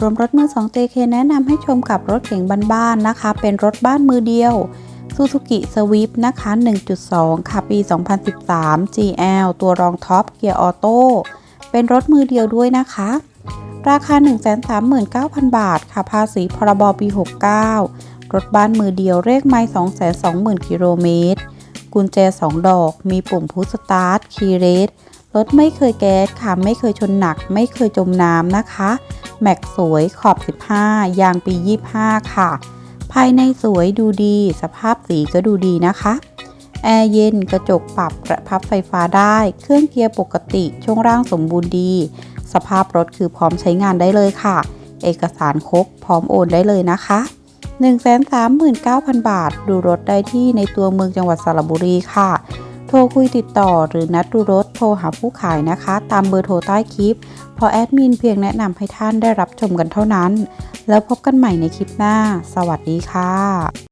รวมรถมือ2 JK แนะนำให้ชมกับรถเก๋งบ้านๆนะคะ เป็นรถบ้านมือเดียว Suzuki Swift นะคะ 1.2 ค่ะ ปี 2013 GL ตัวรองท็อปเกียร์ออโต้เป็นรถมือเดียวด้วยนะคะ ราคา 139,000 บาท ค่ะ ภาษีพรบปี 69 รถบ้านมือเดียวเลขไม่220,000 กิโลเมตร กุญแจ 2 ดอก มีปุ่มพุชสตาร์ท คีย์เรส รถไม่เคยแก๊สค่ะ ไม่เคยชนหนัก ไม่เคยจมน้ำนะคะ แม็กสวยขอบ 15 ยางปี 25 ค่ะ ภายในสวยดูดี สภาพสีก็ดูดีนะคะ แอร์เย็นกระจกปรับกระพับไฟฟ้าได้ เครื่องเกียร์ปกติ ช่วงล่างสมบูรณ์ดี สภาพรถคือพร้อมใช้งานได้เลยค่ะ เอกสารครบพร้อมโอนได้เลยนะคะ139,000 บาท ดูรถได้ที่ในตัวเมืองจังหวัดสระบุรีค่ะ โทรคุยติดต่อหรือนัดดูรถโทรหาผู้ขายนะคะ ตามเบอร์โทรใต้คลิป พอแอดมินเพียงแนะนำให้ท่านได้รับชมกันเท่านั้น แล้วพบกันใหม่ในคลิปหน้า สวัสดีค่ะ